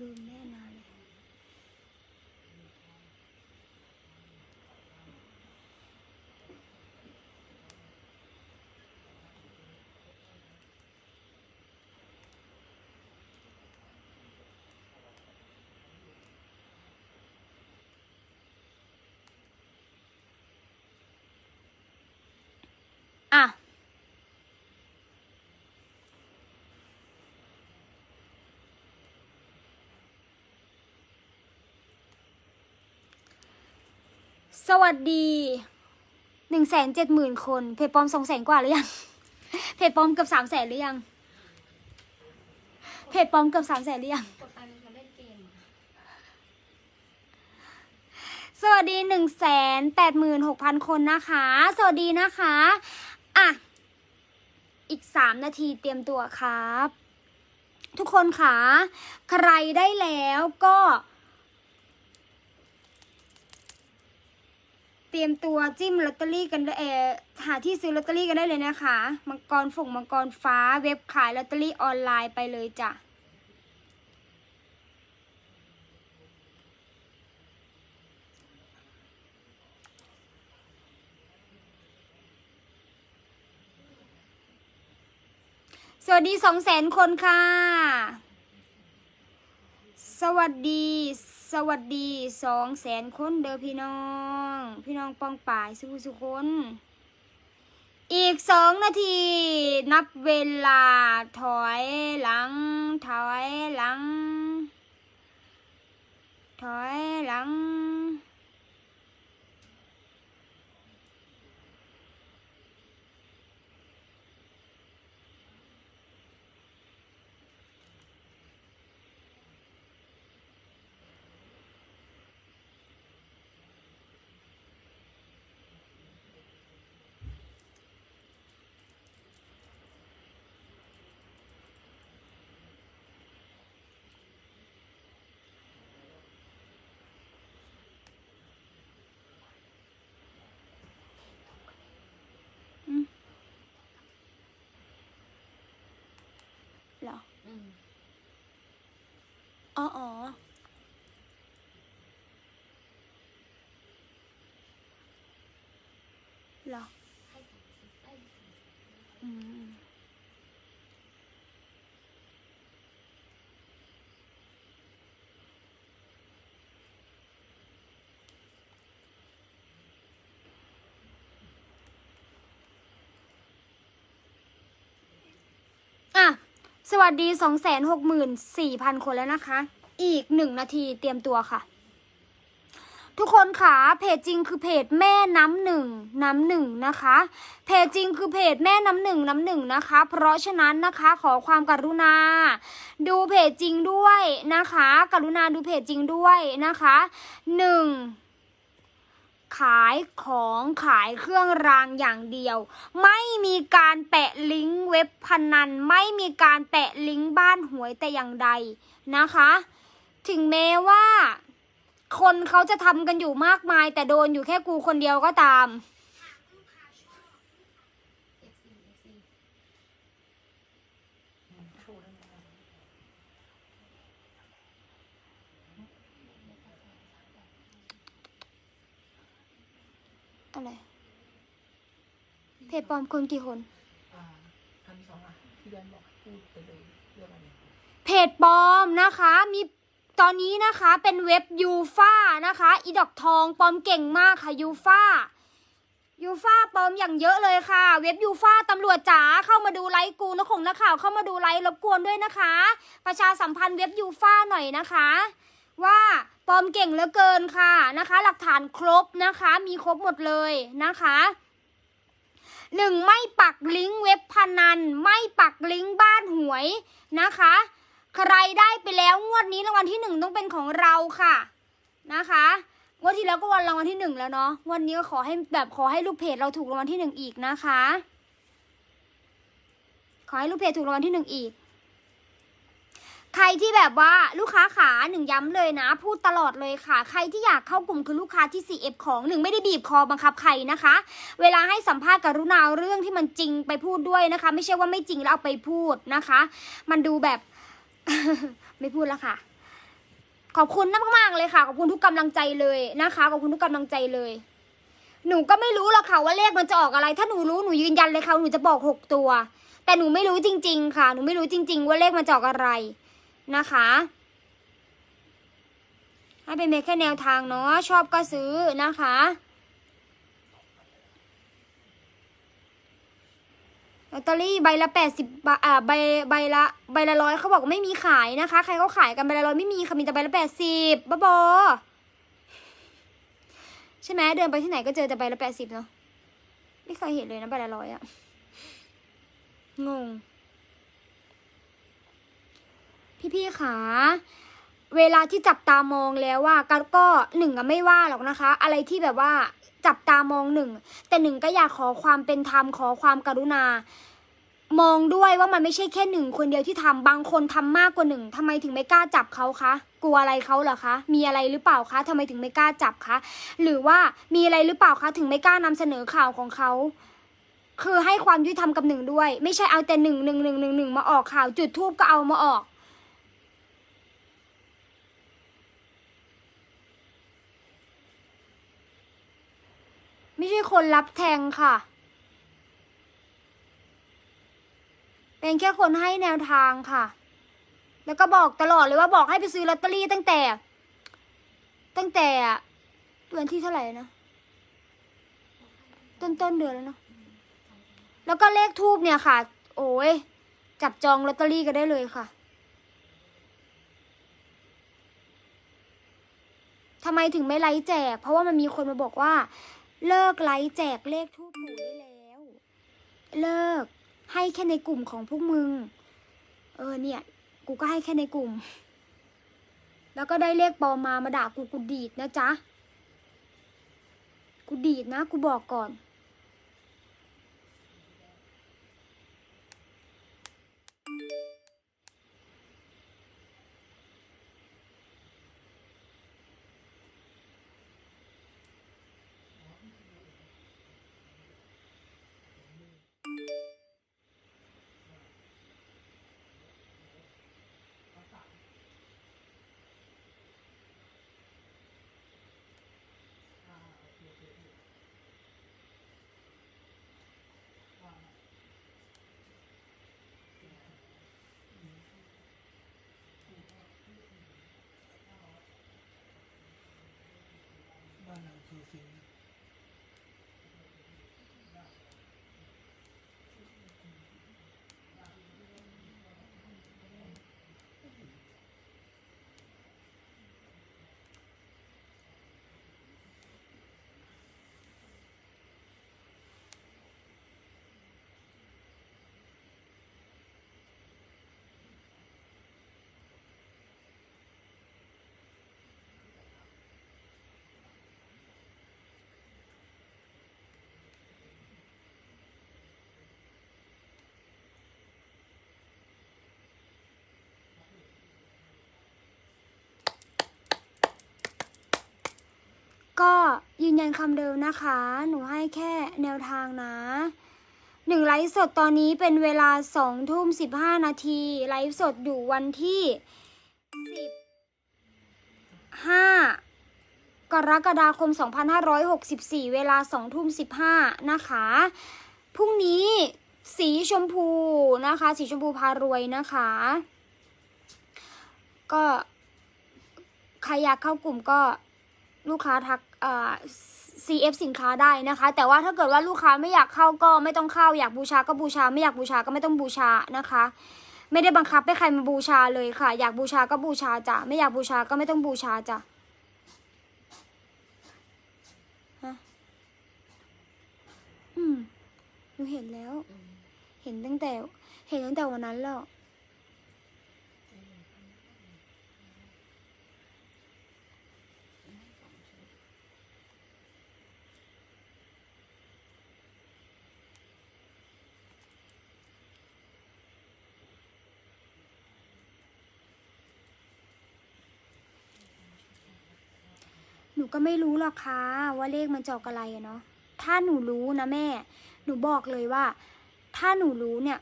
ลืมแน่นอนเลย อะ สวัสดีหนึ่งแสนเจ็ดหมื่นคน เพจปลอมสองแสนกว่าหรือยัง เพจปลอมเกือบสามแสนหรือยัง เพจปลอมเกือบสามแสนหรือยัง สวัสดีหนึ่งแสนแปดหมื่นหกพันคนนะคะ สวัสดีนะคะ อะ อีกสามนาทีเตรียมตัวครับ ทุกคนค่ะ ใครได้แล้วก็ เต รียมตัวจิ้มลอตเตอรี่กันได้เออหาที่ซื้อลอตเตอรี่กันได้เลยนะคะมังกรฝงมังกรฟ้าเว็บขายลอตเตอรี่ออนไลน์ไปเลยจ้ะสวัสดีสองแสนคนค่ะ สวัสดี สวัสดีสองแสนคนเด้อพี่น้อง พี่น้องป้องป่ายสุขสุคนอีกสองนาที นับเวลาถอยหลัง ถอยหลัง ถอยหลัง เหรอ อืม อ๋ออ๋อเหรอ ให้สามสิบได้สามสิบ อืมอะ สวัสดีสองแสนหกหมื่นสี่พันคนแล้วนะคะ อีกหนึ่งนาทีเตรียมตัวค่ะ ทุกคนค่ะเพจจริงคือเพจแม่น้ำหนึ่งน้ำหนึ่งนะคะ เพจจริงคือเพจแม่น้ำหนึ่งน้ำหนึ่งนะคะ เพราะฉะนั้นนะคะขอความกรุณา ดูเพจจริงด้วยนะคะ กรุณาดูเพจจริงด้วยนะคะหนึ่ง ขายของขายเครื่องรางอย่างเดียว ไม่มีการแปะลิงก์เว็บพนัน ไม่มีการแปะลิงก์บ้านหวยแต่อย่างใดนะคะ ถึงแม้ว่า คนเขาจะทำกันอยู่มากมาย แต่โดนอยู่แค่กูคนเดียวก็ตาม เอฟซีเอฟซี อะไรเพจปลอมคนกี่คนอ่าอันที่สองอะที่เดือนบอกพูดไปเลยเรื่องอะไรเพจปลอมนะคะมีตอนนี้นะคะเป็นเว็บยูฟ่านะคะอีดอกทองปลอมเก่งมากค่ะยูฟ่ายูฟ่าปลอมอย่างเยอะเลยค่ะ เว็บยูฟ่าตำรวจจ๋าเข้ามาดูไลฟ์กูนะคงนักข่าวเข้ามาดูไลฟ์รบกวนด้วยนะคะ ประชาสัมพันธ์เว็บยูฟ่าหน่อยนะคะ ว่าปลอมเก่งเหลือเกินค่ะนะคะ หลักฐานครบนะคะ มีครบหมดเลยนะคะหนึ่งไม่ปักลิงก์เว็บพนัน ไม่ปักลิงก์บ้านหวยนะคะ ใครได้ไปแล้วงวดนี้รางวัลที่หนึ่งต้องเป็นของเราค่ะนะคะงวดที่แล้วก็วันรางวัลที่หนึ่งแล้วเนาะงวันนี้ก็ขอให้แบบขอให้ลูกเพจเราถูกรางวัลที่หนึ่งอีกนะคะ ขอให้ลูกเพจถูกรางวัลที่หนึ่งอีก ใครที่แบบว่าลูกค้าขาหนึ่งย้ำเลยนะ พูดตลอดเลยค่ะ ใครที่อยากเข้ากลุ่มคือลูกค้าที่ CF ของหนึ่งไม่ได้บีบคอบังคับใครนะคะ เวลาให้สัมภาษณ์กรุณาเอาเรื่องที่มันจริงไปพูดด้วยนะคะ ไม่ใช่ว่าไม่จริงแล้วเอาไปพูดนะคะ มันดูแบบ ไม่พูดแล้วค่ะ ขอบคุณมากๆเลยค่ะ ขอบคุณทุกกำลังใจเลยนะคะ ขอบคุณทุกกำลังใจเลยหนูก็ไม่รู้หรอกค่ะว่าเลขมันจะออกอะไร ถ้าหนูรู้หนูยืนยันเลยค่ะหนูจะบอกหกตัว แต่หนูไม่รู้จริง ๆ ค่ะ หนูไม่รู้จริง ๆ ว่าเลขมันจะออกอะไร นะคะ ให้เป็นแค่แนวทางเนาะชอบก็ซื้อนะคะลอตเตอรี่ใบละแปดสิบบาทอ่าใบใบละใบละร้อยเขาบอกไม่มีขายนะคะ ใครเขาขายกันใบละร้อยไม่มีค่ะมีแต่ใบละแปดสิบบ้าบอใช่ไหมเดินไปที่ไหนก็เจอแต่ใบละแปดสิบเนาะไม่เคยเห็นเลยนะใบละร้อยอะงง พี่ๆขาเวลาที่จับตามองแล้วว่าก็ก็หนึ่งอะไม่ว่าหรอกนะคะ อะไรที่แบบว่าจับตามองหนึ่งแต่หนึ่งก็อยากขอความเป็นธรรมขอความกรุณา มองด้วยว่ามันไม่ใช่แค่หนึ่งคนเดียวที่ทำบางคนทำมากกว่าหนึ่งทำไมถึงไม่กล้าจับเขาคะกลัวอะไรเขาเหรอคะ มีอะไรหรือเปล่าคะทำไมถึงไม่กล้าจับคะหรือว่ามีอะไรหรือเปล่าคะถึงไม่กล้านำเสนอข่าวของเขาคือให้ความยุติธรรมกับหนึ่งด้วย ไม่ใช่เอาแต่หนึ่งหนึ่งหนึ่งหนึ่งหนึ่งมาออกข่าวจุดทูบก็เอามาออก ไม่ใช่คนรับแทงค่ะ เป็นแค่คนให้แนวทางค่ะ แล้วก็บอกตลอดเลยว่าบอกให้ไปซื้อลอตเตอรี่ตั้งแต่ ตั้งแต่เดือนที่เท่าไหร่นะ ต้นต้นเดือนแล้วเนาะ แล้วก็เลขทูบเนี่ยค่ะ โอ้ย จับจองลอตเตอรี่กันได้เลยค่ะทำไมถึงไม่ไลฟ์แจก เพราะว่ามันมีคนมาบอกว่า เลิกไลฟ์แจกเลขทูบปู่ได้แล้ว เลิกให้แค่ในกลุ่มของพวกมึง เออเนี่ย กูก็ให้แค่ในกลุ่ม แล้วก็ได้เลขปอมามาด่ากูกูดีดนะจ๊ะ กูดีดนะ กูบอกก่อน บ้านเราคือฟิล ก็ ยืนยันคำเดิมนะคะ หนูให้แค่แนวทางนะหนึ่งไลฟ์สดตอนนี้เป็นเวลาสองทุ่มสิบห้านาที ไลฟ์สดอยู่วันที่สิบห้ากรกฎาคม 2564 เวลา2ทุ่ม15 นะคะ พรุ่งนี้สีชมพูนะคะ สีชมพูพารวยนะคะ ก็ใครอยากเข้ากลุ่มก็ลูกค้าทัก CF สินค้าได้นะคะ แต่ว่าถ้าเกิดว่าลูกค้าไม่อยากเข้าก็ไม่ต้องเข้าอยากบูชาก็บูชา ไม่อยากบูชาก็ไม่ต้องบูชานะคะ ไม่ได้บังคับให้ใครมาบูชาเลยค่ะ อยากบูชาก็บูชาจ้ะไม่อยากบูชาก็ไม่ต้องบูชาจ้ะอืมหนูเห็นแล้ว เห็นตั้งแต่ เห็นตั้งแต่วันนั้นแล้ว หนูก็ไม่รู้หรอกค่ะว่าเลขมันจะออกอะไรอะเนาะถ้าหนูรู้นะแม่ หนูบอกเลยว่า ถ้าหนูรู้เนี่ย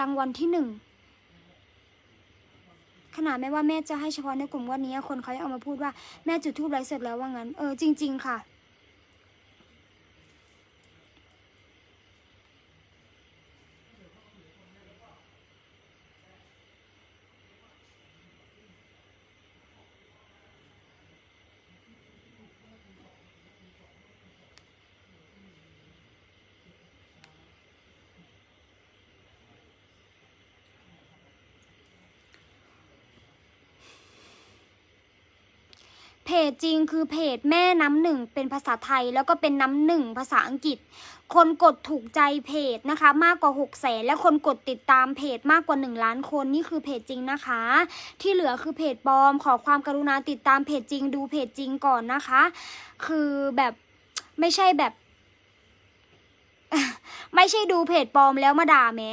รางวัลที่หนึ่งขนาดแม่ว่าแม่จะให้เฉพาะในกลุ่มวันนี้คนเขายังเอามาพูดว่าแม่จุดทูบไลฟ์สดแล้วว่างั้น เออจริง ๆ ค่ะ จจริงคือเพจแม่น้ำหนึ่งเป็นภาษาไทยแล้วก็เป็นน้ำหนึ่งภาษาอังกฤษ คนกดถูกใจเพจนะคะมากกว่า6กแสนและคนกดติดตามเพจมากกว่า 1 ล้านคนนี่คือเพจจริงนะคะ ที่เหลือคือเพจปลอม ขอความกรุณาติดตามเพจจริง ดูเพจจริงก่อนนะคะ คือแบบไม่ใช่แบบ ไม่ใช่ดูเพจปลอมแล้วมาด่าแม้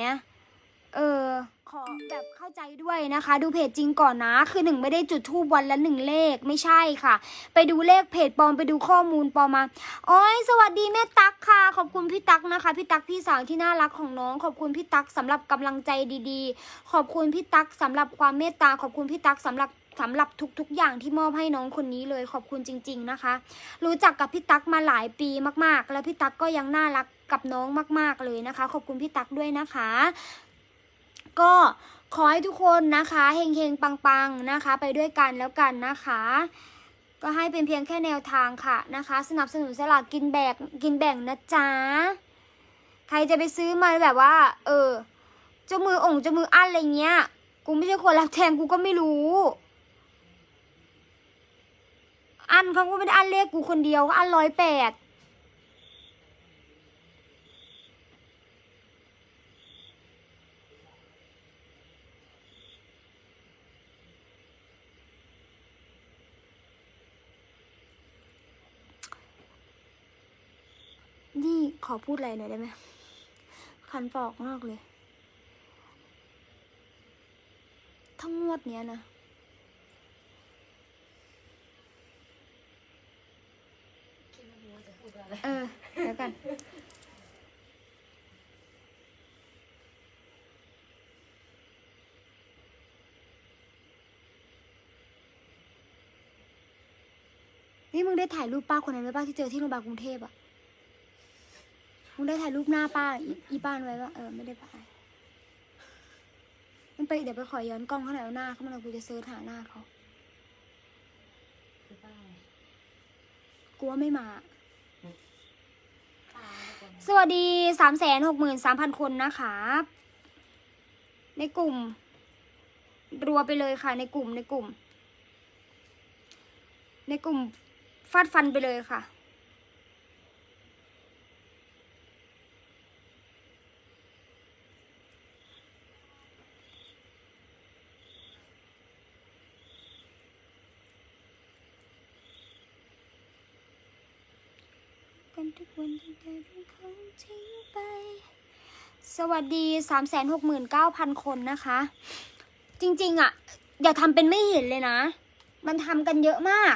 เออขอแบบเข้าใจด้วยนะคะ ดูเพจจริงก่อนนะ คือหนึ่งไม่ได้จุดทูบวันละหนึ่งเลขไม่ใช่ค่ะ ไปดูเลขเพจปลอมไปดูข้อมูลปลอมมาโอ้ยสวัสดีแม่ตั๊กค่ะ ขอบคุณพี่ตั๊กนะคะพี่ตั๊กพี่สาวที่น่ารักของน้อง ขอบคุณพี่ตั๊กสำหรับกำลังใจดีๆ ขอบคุณพี่ตั๊กสำหรับความเมตตาขอบคุณพี่ตั๊กสำหรับสำหรับทุกๆ อย่างที่มอบให้น้องคนนี้เลยขอบคุณจริง ๆนะคะ รู้จักกับพี่ตั๊กมาหลายปีมากๆ แล้วพี่ตั๊กก็ยังน่ารักกับน้องมาก ๆเลยนะคะ ขอบคุณพี่ตั๊กด้วยนะคะ ก็ขอให้ทุกคนนะคะเฮงๆปังๆนะคะ ไปด้วยกันแล้วกันนะคะ ก็ให้เป็นเพียงแค่แนวทางค่ะนะคะ สนับสนุนสลากกินแบ่งกินแบ่งนะจ๊ะใครจะไปซื้อมาแบบว่า เออเจ้ามือองค์เจ้ามืออันอะไรเงี้ยกูไม่ใช่คนรับแทงกูก็ไม่รู้ อันเขาก็ไม่ได้อันเลขกูคนเดียวก็อันร้อยแปด นี่ขอพูดอะไรหน่อยได้ไหมคันปอกมากเลย ทั้งงวดเนี้ยนะคิดว่ารู้ว่าจะพูดว่าอะไรเออ เดี๋ยวกัน นี่มึงได้ถ่ายรูปป้าคนนั้นไว้ป้าที่เจอที่โรงพยาบาลกรุงเทพอะ มึงได้ถ่ายรูปหน้าป้าอีอีป้านไว้ว่าเออไม่ได้ป้ามันไปเดี๋ยวไปขอย้อนกล้องเขาหน่อยเอาหน้าเขามาเรากูจะเซิร์ชหาหน้าเขาคือป้าไงกูว่าไม่มา ป้าแล้วก่อนสวัสดีสามแสนหกหมื่นสามพันคนนะคะในกลุ่ม รัวไปเลยค่ะ ในกลุ่มในกลุ่ม ในกลุ่มฟาดฟันไปเลยค่ะ วันที่เธอเของทิ้งไป สวัสดีสามแสนหกหมื่นเก้าพันคนนะคะ จริง ๆ อะ อย่าทำเป็นไม่เห็นเลยนะ มันทำกันเยอะมาก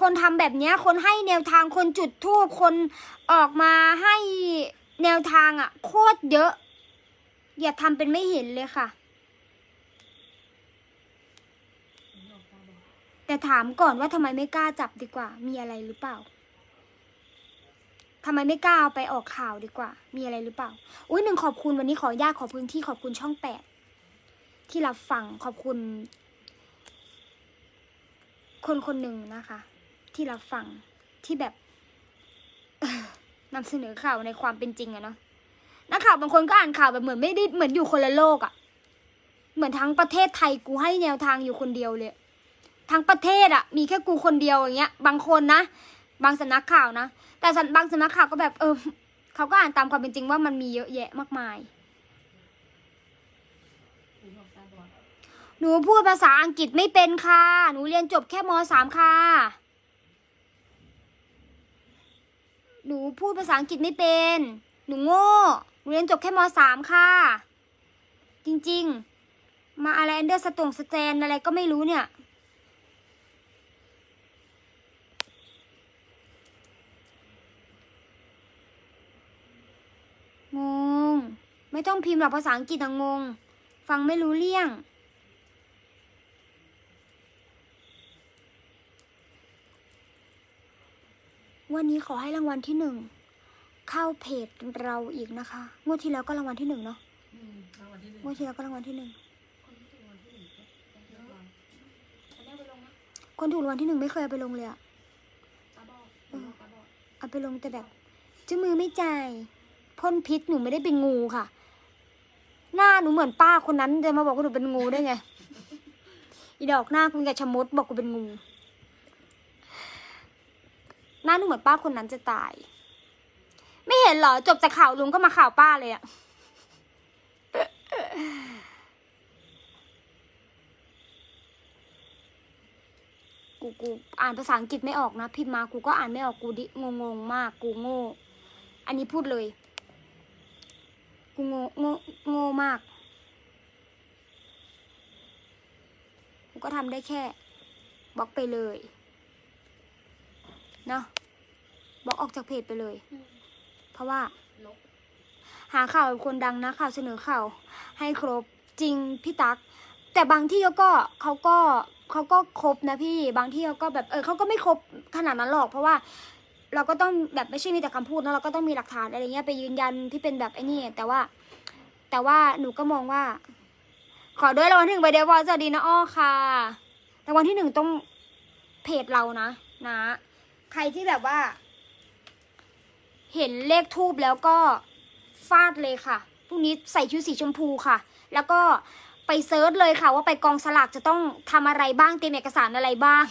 คนทำแบบเนี้ยคนให้แนวทางคนจุดทูบคนออกมาให้แนวทางอะ โคตรเยอะ อย่าทำเป็นไม่เห็นเลยค่ะแต่ถามก่อนว่าทำไมไม่กล้าจับดีกว่า มีอะไรหรือเปล่า ทำไมไม่กล้าเอาไปออกข่าวดีกว่า มีอะไรหรือเปล่า อุ้ยหนึ่งขอบคุณวันนี้ขอญาตขอพื้นที่ขอบคุณช่องแปดที่รับฟังขอบคุณ คนคนหนึ่งนะคะ ที่รับฟังที่แบบนำเสนอข่าวในความเป็นจริงอะเนาะนักข่าวบางคนก็อ่านข่าวแบบเหมือนไม่ได้เหมือนอยู่คนละโลกอะเหมือนทั้งประเทศไทยกูให้แนวทางอยู่คนเดียวเลย ทั้งประเทศอะมีแค่กูคนเดียวอย่างเงี้ย บางคนนะ บางสำนักข่าวนะ แต่บางสำนักข่าวก็แบบเออเขาก็อ่านตามความเป็นจริงว่ามันมีเยอะแยะมากมายหลวงตาบอกหนูพูดภาษาอังกฤษไม่เป็นค่ะ หนูเรียนจบแค่มสามค่ะ หนูพูดภาษาอังกฤษไม่เป็น หนูโง่ หนูเรียนจบแค่มสามค่ะ จริงๆ มาอะไรอันเดอร์สตงสแตนอะไรก็ไม่รู้เนี่ย ไม่ต้องพิมพ์หรอกภาษาอังกฤษงง ฟังไม่รู้เรื่อง วันนี้ขอให้รางวัลที่หนึ่งเข้าเพจเราอีกนะคะ งวดที่แล้วก็รางวัลที่หนึ่งเนาะงวดที่แล้วก็รางวัลที่หนึ่งคนถูกรางวัลที่หนึ่งไม่เคยไปลงเลยอะเอาไปลงแต่แบบจ้มือไม่ใจพ่นพิษหนูไม่ได้เป็นงูค่ะ หน้าหนูเหมือนป้าคนนั้นจะมาบอกว่าหนูเป็นงูได้ไง อีดอกหน้าคุณกับชมดบอกกูเป็นงู หน้าหนูเหมือนป้าคนนั้นจะตาย ไม่เห็นเหรอ จบจากข่าวลุงก็มาข่าวป้าเลยอะกูกูอ่านภาษาอังกฤษไม่ออกนะ พิมพ์มากูก็อ่านไม่ออกกูดิงงงมาก กูโง่ อันนี้พูดเลย กูโง่โง่โง่มาก กูก็ทำได้แค่บล็อกไปเลยเนาะบล็อกออกจากเพจไปเลย เพราะว่า หาข่าวคนดังนะข่าวเสนอข่าวให้ครบจริงพี่ตั๊กแต่บางที่เขาก็เขาก็เขาก็ครบนะพี่ บางที่เขาก็แบบเออเขาก็ไม่ครบขนาดนั้นหรอก เพราะว่า เราก็ต้องแบบไม่ใช่มีแต่คำพูดนะเราก็ต้องมีหลักฐานอะไรเงี้ยไปยืนยันที่เป็นแบบไอ้นี่ แต่ว่า แต่ว่าหนูก็มองว่า ขอด้วยรางวัลที่หนึ่งไปเดียวพอสวัสดีนะอ้อค่ะรางวัลที่หนึ่งต้องเพจเรานะ นะ ใครที่แบบว่า เห็นเลขทูบแล้วก็ฟาดเลยค่ะพรุ่งนี้ใส่ชุดสีชมพูค่ะ แล้วก็ไปเซิร์ชเลยค่ะ ว่าไปกองสลากจะต้องทำอะไรบ้างเตรียมเอกสารอะไรบ้าง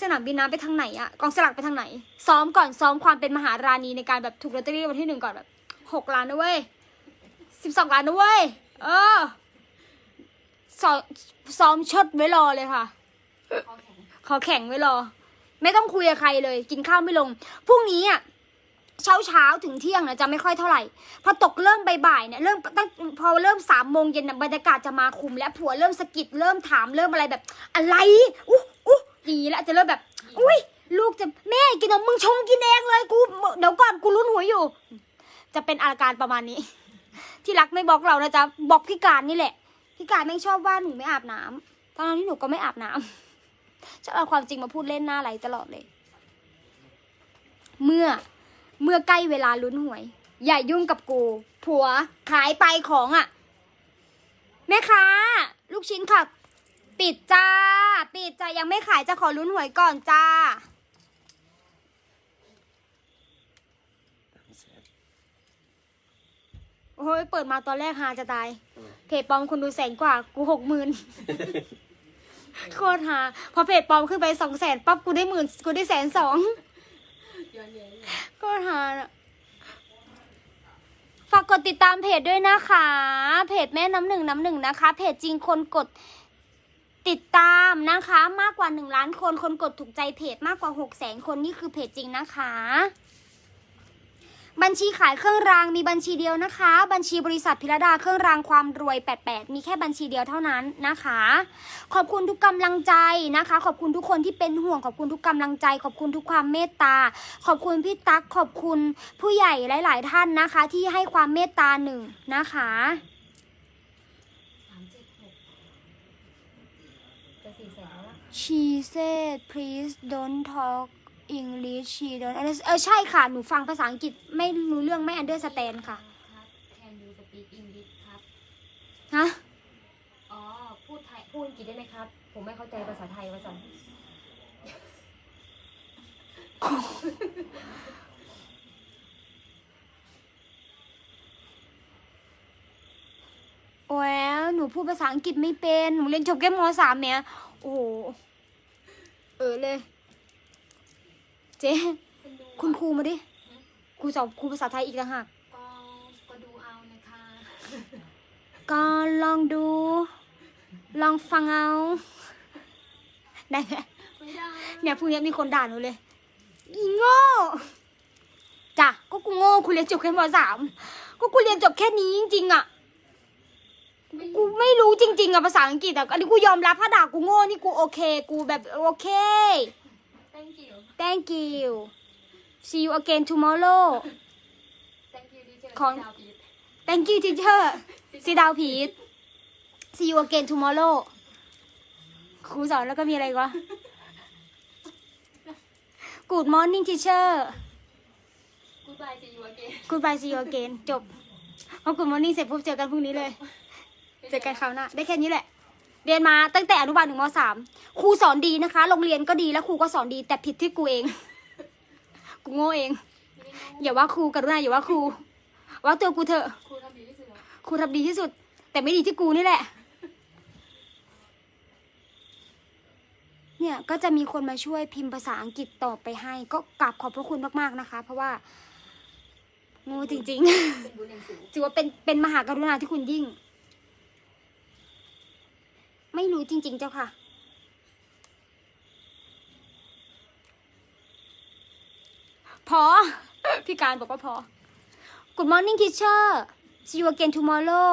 สนามบินน้ำไปทางไหนอะกองสลากไปทางไหน ซ้อมก่อนซ้อมความเป็นมหาราณีในการแบบถูกลอตเตอรี่วันที่หนึ่งก่อนแบบหกล้านนะเว้ยสิบสองล้านนะเว้ยเออซ้อมซ้อมชดไว้รอเลยค่ะ ขอแข่งไว้รอ ไม่ต้องคุยกับใครเลย กินข้าวไม่ลงพรุ่งนี้อะเช้าเช้าๆถึงเที่ยงนะจะไม่ค่อยเท่าไหร่ พอตกเริ่มบ่ายๆเนี่ยเริ่มตั้งพอเริ่มสามโมงเย็นนะบรรยากาศจะมาคุม และผัวเริ่มสะกิดเริ่มถามเริ่มอะไรแบบ อะไรอุ๊ อย่างนี้แล้วจะเริ่มแบบ อุ้ยลูกจะแม่กินนมมึงชงกินเองเลยกูเดี๋ยวก่อนกูลุ้นหัวอยู่ จะเป็นอาการประมาณนี้ ที่รักไม่บอกเรานะจ๊ะบอกพี่การนี่แหละพี่การแม่ชอบว่าหนูไม่อาบน้ำทั้งๆที่หนูก็ไม่อาบน้ำจะเอาความจริงมาพูดเล่นหน้าไหลตลอดเลย เมื่อเมื่อใกล้เวลาลุ้นหวย อย่ายุ่งกับกู ผัวขายไปของอะ่ะ แม่ค้า ลูกชิ้นค่ะ ปิดจ้า ยังไม่ขายจะขอลุ้นหวยก่อนจ้า โอ้ยเปิดมาตอนแรกฮาจะตาย เพจปลอมคนดูแสนกว่า กูหกหมื่นโคตรหาพอเพจปลอมขึ้นไปสองแสนปั๊บกูได้หมื่นกูได้แสนสองย้อนแย้งเลยโคตรหาอะฝากกดติดตามเพจด้วยนะคะ เพจแม่น้ำหนึ่งน้ำหนึ่งนะคะ เพจจริงคนกด ติดตามนะคะมากกว่าหนึ่งล้านคนคนกดถูกใจเพจมากกว่าหกแสนคนนี่คือเพจจริงนะคะ บัญชีขายเครื่องรางมีบัญชีเดียวนะคะ บัญชีบริษัทพิรดาเครื่องรางความรวย 88 มีแค่บัญชีเดียวเท่านั้นนะคะ ขอบคุณทุกกำลังใจนะคะ ขอบคุณทุกคนที่เป็นห่วงขอบคุณทุกกำลังใจ ขอบคุณทุกความเมตตา ขอบคุณพี่ตั๊กขอบคุณผู้ใหญ่หลาย ๆ ท่านนะคะ ที่ให้ความเมตตาหนึ่งนะคะ สามเจ็ดหกจะสี่แสนแล้วอะ She said please don't talk English she don't understand เออใช่ค่ะ หนูฟังภาษาอังกฤษไม่รู้เรื่องไม่ understand ค่ะครับ Can you speak English ครับ ฮะ อ๋อ พูดไทย พูดอังกฤษได้ไหมครับ ผมไม่เข้าใจภาษาไทยภาษา โอ้ย หนูพูดภาษาอังกฤษไม่เป็น หนูเรียนจบแค่มสามเนี่ยโอ้โห เออเลย เจ๊เป็นดูคุณครูมาดิ ครูสอนครูภาษาไทยอีกต่างหากก็ก็ดูเอานะคะก็ลองดู ลองฟังเอา ได้ไหมไม่ได้เนี่ยพรุ่งนี้มีคนด่าหนูเลย อีโง่จ้ะก็กูโง่ กูเรียนจบแค่มสามก็กูเรียนจบแค่นี้จริงๆอะไม่ กูไม่รู้จริง ๆอะภาษาอังกฤษอะอันนี้กูยอมรับถ้าด่ากูโง่นี่กูโอเค กูแบบโอเค thank you thank you see you again tomorrow thank you ดีเจของ ดาวพีท thank you teacher see down please see you again tomorrow ครูสอนแล้วก็มีอะไรอีกวะ Good morning teacher Goodbye see you again Goodbye see you again จบพอ Good morning เสร็จปุ๊บเจอกันพรุ่งนี้เลย เจอกันคราวหน้าได้แค่นี้แหละ เรียนมาตั้งแต่อนุบาลถึงมสามครูสอนดีนะคะ โรงเรียนก็ดีแล้วครูก็สอนดี แต่ผิดที่กูเอง กูโง่เอง อย่าว่าครูกรุณาอย่าว่าครู ว่าตัวกูเถอะครูทำดีที่สุดครูทำดีที่สุด แต่ไม่ดีที่กูนี่แหละ เนี่ยก็จะมีคนมาช่วยพิมพ์ภาษาอังกฤษตอบไปให้ ก็กราบขอบพระคุณมากๆนะคะ เพราะว่าโง่จริงๆเป็นบุญอย่างถือว่าเป็นเป็นมหากรุณาที่คุณยิ่ง ไม่รู้จริง ๆ เจ้าค่ะ พอ พี่การบอกว่าพอ Good morning teacher see you again tomorrow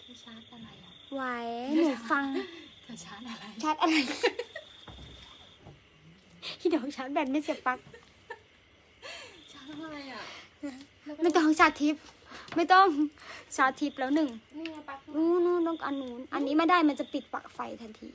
เธอชาร์จอะไรอะไหวหนูฟัง เธอชาร์จอะไร ชาร์จอะไร ที่เดี๋ยวชาร์จแบตไม่เสียบปลั๊ก ชาร์จอะไรอะ ไม่ต้องชาร์จทิปไม่ต้องชาร์จทิปแล้วหนึ่งนี่ไงปลั๊กนู้นนู้นต้องอันนู้นอันนี้ไม่ได้มันจะปิดปลั๊กไฟทันที